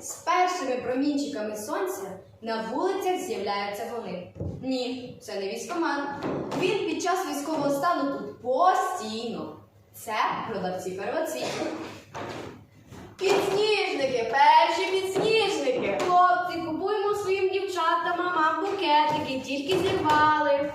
З першими промінчиками сонця на вулицях з'являються вони. Ні, це не військоман. Він під час військового стану тут постійно. Це продавці первоцвітів. Підсніжники, перші підсніжники. Хлопці, купуємо своїм дівчатам, мамам букетики, тільки зірвали.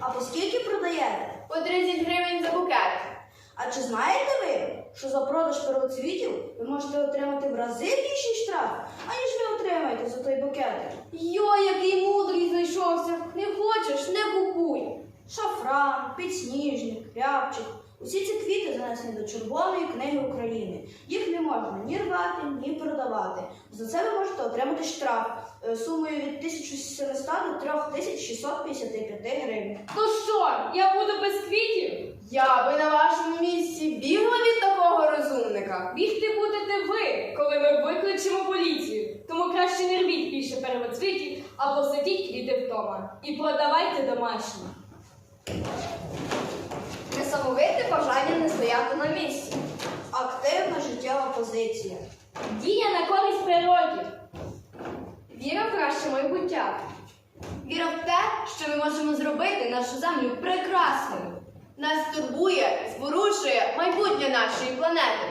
А по скільки продаєте? По 30 гривень за букет. А чи знаєте ви, що за продаж первоцвітів ви можете отримати в рази більший штраф, аніж ви отримаєте за той букетик? Йо, який мудрий знайшовся. Не хочеш, не купуй. Шафран, підсніжник, рябчик. Усі ці квіти занесені до Червоної книги України. Їх не можна ні рвати, ні продавати. За це ви можете отримати штраф е, сумою від 1700 до 3655 гривень. То що, я буду без квітів? Я би на вашому місці бігла від такого розумника. Бігти будете ви, коли ми викличемо поліцію. Тому краще не рвіть більше первоцвітів, а посадіть квіти вдома. І продавайте домашні. Несамовите бажання не стояти на місці. Активна життєва позиція. Дія на користь природі. Віра в краще майбуття. Віра в те, що ми можемо зробити нашу землю прекрасною. Нас турбує, зворушує майбутнє нашої планети.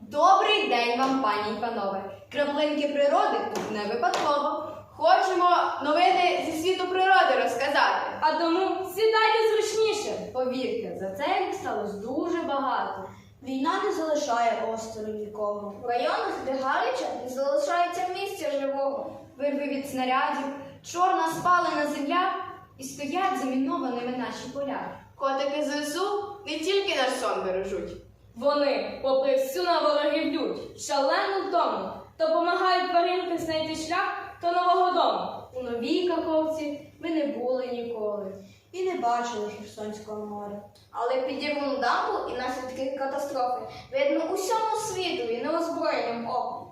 Добрий день вам, пані й панове. Краплинки природи тут не випадково. Хочемо новини зі світу природи розказати. А тому сідайте зручніше. Повірте, за це їх сталося дуже багато. Війна не залишає осторонь нікого. В районах, де гаряче, не залишається місця живого. Вирви від снарядів, чорна спалена земля і стоять замінованими наші поля. Котики ЗСУ не тільки наш сон бережуть. Вони, попри всю на ворогів лють, шалену вдому, то помагають тваринки знайти шлях до нового дому. У новій Каховці ми не були ніколи. І не бачили Херсонського моря. Але підірвану дамбу і наслідки катастрофи видно усьому світові неозброєним оком.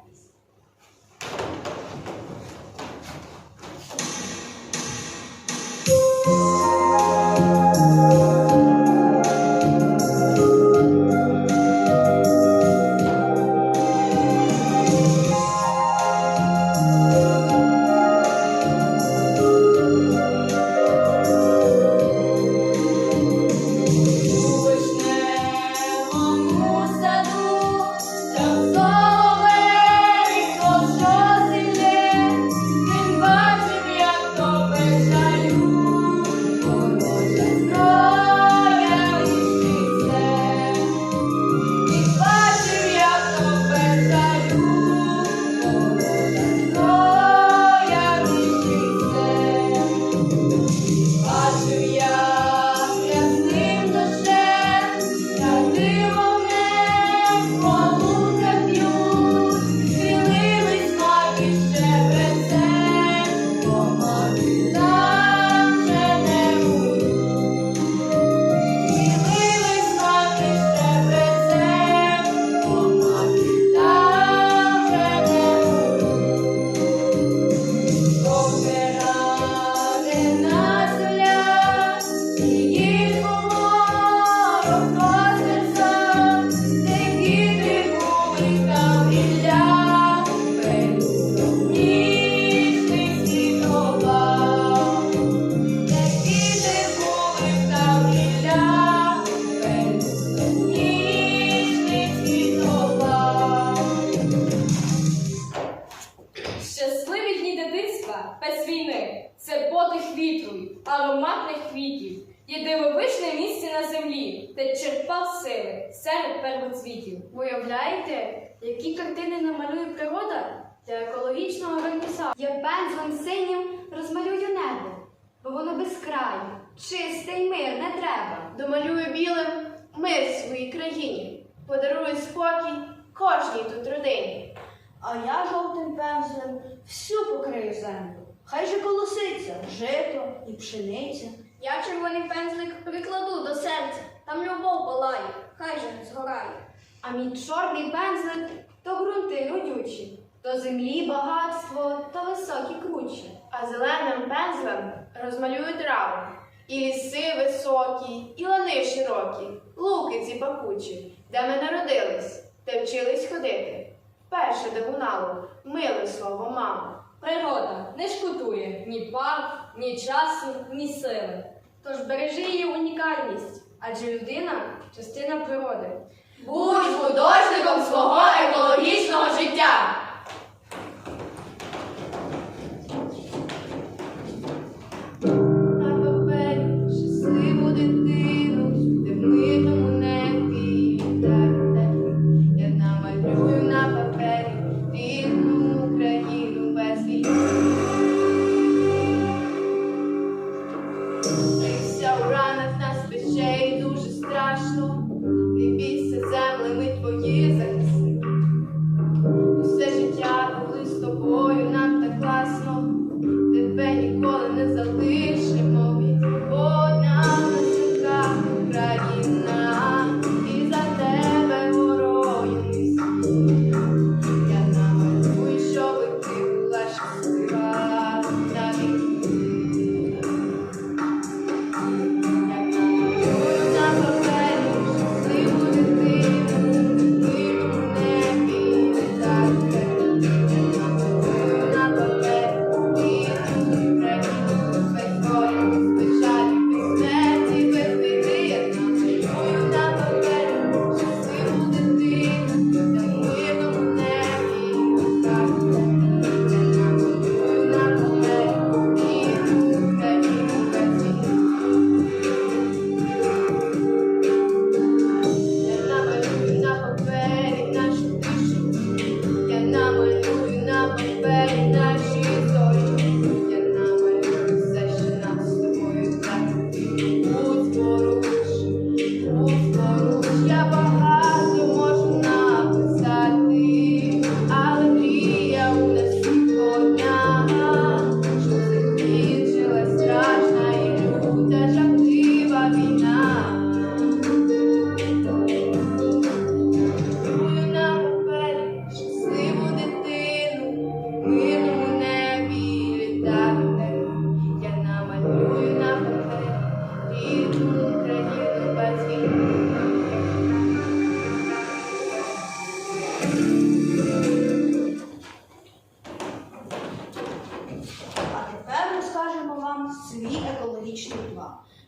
Які картини намалює природа для екологічного вернісажу? Я пензлем синім розмалюю небо, бо воно безкрає, чисте й мирне треба. Домалюю білим мир своїй країні, подарую спокій кожній тут родині. А я жовтим пензлем всю покрию землю. Хай же колоситься жито і пшениця. Я червоний пензлик прикладу до серця, там любов палає, хай же не згорає. А мій чорний пензлик то ґрунти родючі, то землі багатство, то високі кручі. А зеленим пензлем розмалюю траву. І ліси високі, і лани широкі, луки ці пахучі, де ми народились, де вчились ходити. Перше, де лунало, миле слово мама. Природа не шкодує ні пар, ні часу, ні сили. Тож бережи її унікальність, адже людина частина природи. Будь художником свого екологічного життя.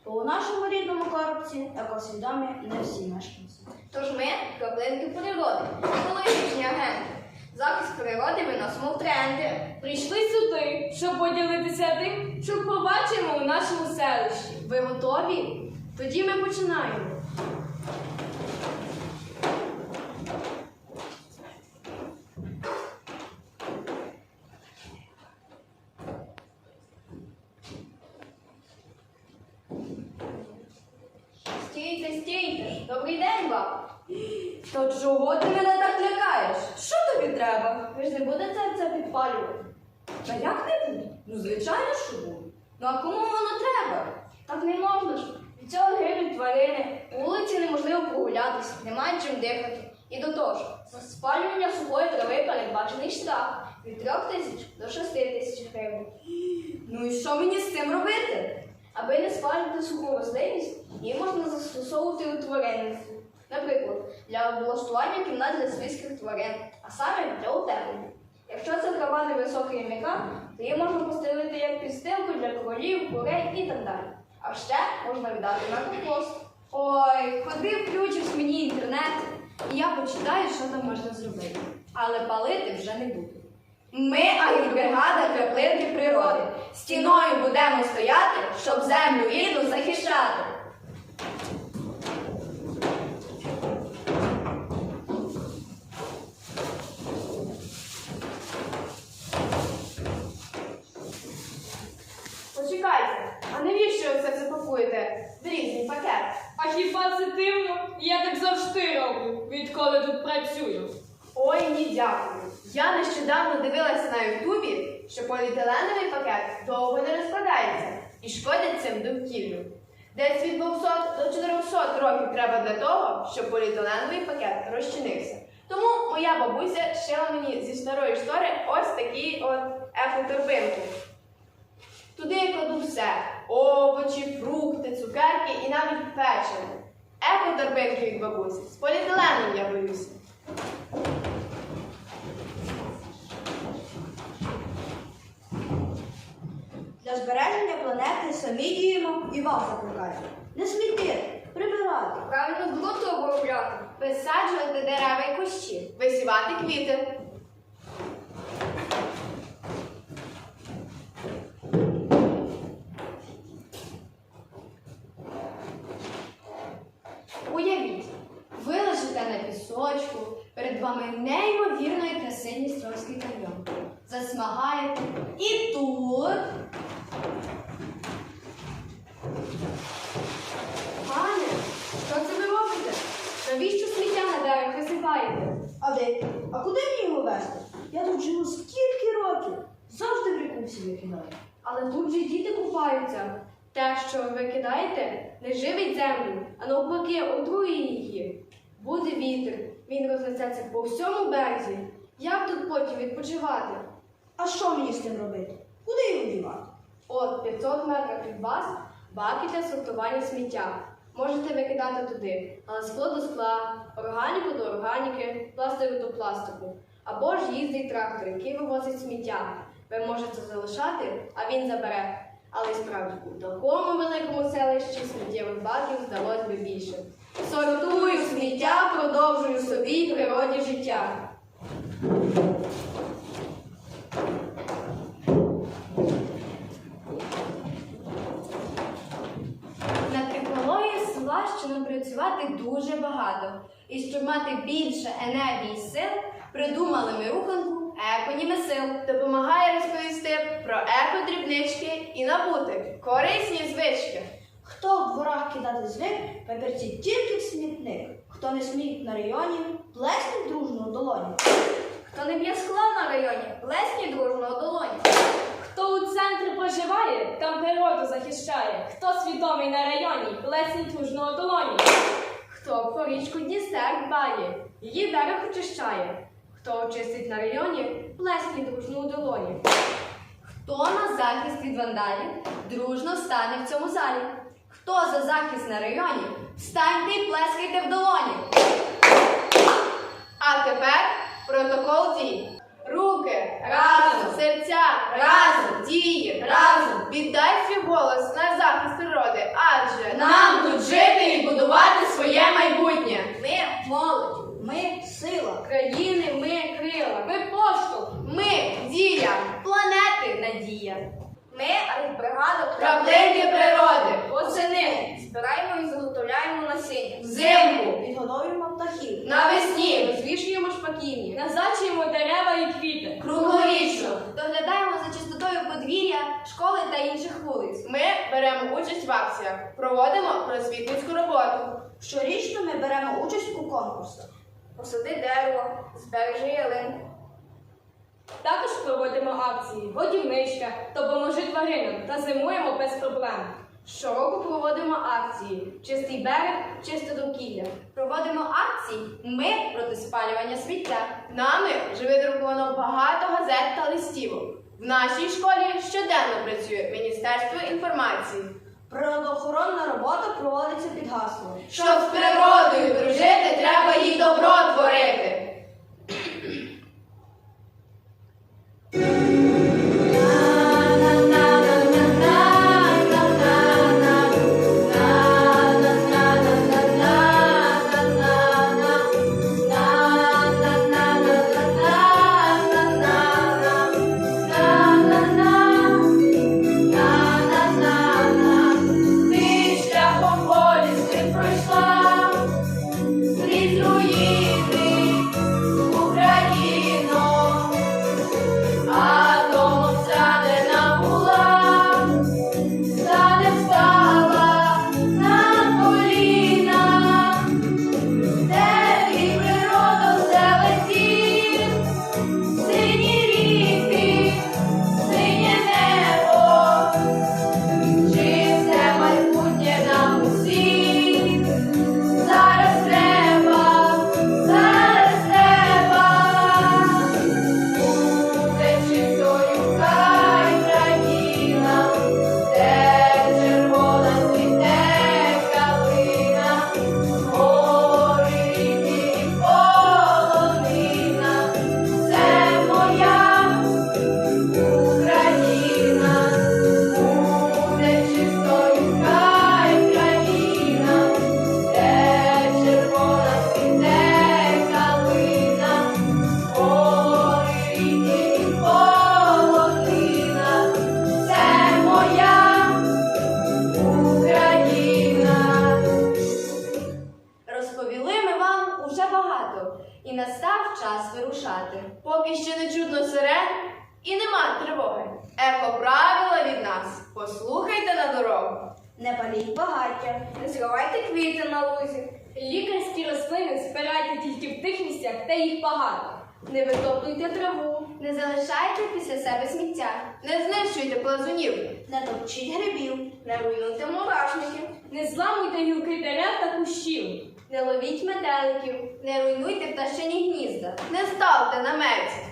Бо у нашому рідному коробці екосвідомі не всі мешканці. Тож ми краплинки природи, екологічні агенти. Захист природи виносимо в тренди. Прийшли сюди, щоб поділитися тим, що побачимо у нашому селищі. Ви готові? Тоді ми починаємо. Добрий день вам. То чого ти мене так лякаєш? Що тобі треба? Ви ж не будете це підпалювати? Та як не буду? Ну, звичайно, що буду. Ну а кому воно треба? Так не можна ж. Від цього гинуть тварини. У вулиці неможливо прогулятися, немає чим дихати. І до того ж, за спалювання сухої трави передбачений штраф від 3 тисяч до 6 тисяч гривень. Ну і що мені з цим робити? Аби не спалювати суху рослинність, її можна застосовувати у тваринництві. Наприклад, для облаштування кімнат для свійських тварин, а саме для утеплення. Якщо це трава невисока і м'яка, то її можна постелити як підстилку для королів, курей і так далі. А ще можна віддати на компост. Ой, ходи включиш мені інтернет, і я почитаю, що там можна зробити. Але палити вже не буду. Ми агрібригада краплинки природи. Стіною будемо стояти, щоб землю рідну захищати. Почекайте, а навіщо ви це все пакуєте в різний пакет? А хіба це дивно? Я так завжди роблю, відколи тут працюю. Ой, ні, дякую. Я нещодавно дивилася на Ютубі, що поліетиленовий пакет довго не розкладається і шкодить довкіллю. Десь від 200 до 400 років треба для того, щоб поліетиленовий пакет розчинився. Тому моя бабуся шила мені зі старої штори ось такі от екоторбинки. Туди я кладу все: овочі, фрукти, цукерки і навіть печиво. Екоторбинки від бабусі. З поліетиленом я боюся. Збереження планети самі діємо і вас закликаємо. Не смітити, прибирати. Правильно злото обробляти, висаджувати дерева і кущі, висівати квіти. Уявіть, ви на пісочку, перед вами неймовірної краси Дністровський каньйон. Засмагаєте і тут. Пане, що це ви робите? Навіщо сміття на дерех висипаєте? А де? А куди мені його вести? Я тут живу скільки років. Завжди в ріку всі викидаю. Але тут же діти купаються. Те, що ви викидаєте, не живить землю, а навпаки, отрує її. Буде вітер, він рознесеться по всьому березі. Як тут потім відпочивати? А що мені з цим робити? Куди його дівати? От 500 метрів від вас баки для сортування сміття. Можете викидати туди, але скло до скла, органіку до органіки, пластику до пластику. Або ж їздить трактор, який вивозить сміття. Ви можете залишати, а він забере. Але справді у такому великому селищі сміттєвих баків здалось би більше. Сортую сміття, продовжую собі й природі життя. Над екологією села ще працювати дуже багато. І щоб мати більше енергії і сил, придумали ми руханку еконіми сил. Допомагає розповісти про еко-дрібнички і набути корисні звички. Хто в дворах кидати звик, папірці тільки в смітник. Хто не сміють на районі, плеснуть дружно у долоні. Хто не б'є скла на районі, плесні дружно у долоні. Хто у центрі проживає, там природу захищає. Хто свідомий на районі, плесніть дружно у долоні. Хто про річку Дністер дбає, її берег очищає. Хто очистить на районі, плесні дружно у долоні. Хто на захист від вандалів, дружно стане в цьому залі. Хто за захист на районі, встаньте і плескайте в долоні. А тепер протокол дій. Руки разом, серця разом, дії разом. Віддай свій голос на захист природи, адже нам тут жити і будувати своє майбутнє. Ми молодь, Ми сила. країни, ми крила, ми поштовх, ми дія, планети надія. Ми артбригада природи, Восени збираємо і заготовляємо насіння. взимку, Відгодовуємо птахів. навесні розвішуємо шпаківні. Назначуємо дерева і квіти. Круглорічно доглядаємо за чистотою подвір'я, школи та інших вулиць. Ми беремо участь в акціях, проводимо просвітницьку роботу. Щорічно ми беремо участь у конкурсах. Посади дерево, збережи ялинку. Також проводимо акції Годівничка, допоможи тваринам та зимуємо без проблем. Щороку проводимо акції Чистий берег, чисте довкілля. Проводимо акції Ми проти спалювання сміття. Нами вже видруковано багато газет та листівок. В нашій школі щоденно працює Міністерство інформації. Природоохоронна робота проводиться під гаслом. Щоб паліть багаття, Не зривайте квіти на лузі. Лікарські рослини збирайте тільки в тих місцях, де їх багато. Не витоплюйте траву, не залишайте після себе сміття, не знищуйте плазунів, не топчіть грибів, не руйнуйте мурашників, Не зламуйте гілки дерев та кущів. не ловіть метеликів, не руйнуйте пташині гнізда, не ставте наметів.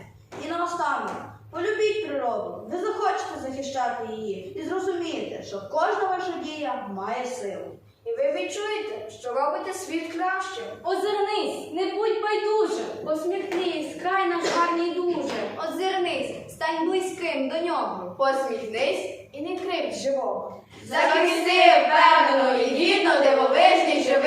І наостанок, полюбіть природу, ви захочете захищати її і зрозумієте, що кожна ваша дія має силу. І ви відчуєте, що робите світ кращим. Озирнись, не будь байдужим. Посміхнись, край наш гарний дуже. Озирнись, стань близьким до нього. Посміхнись і не кривдь живого. Захисти впевнено і гідно дивовижний живий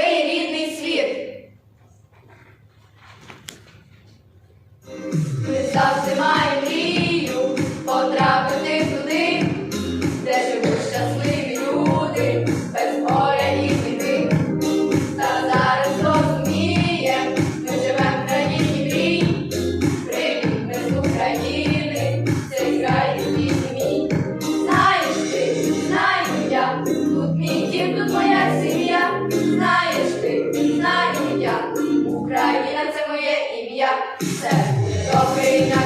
said,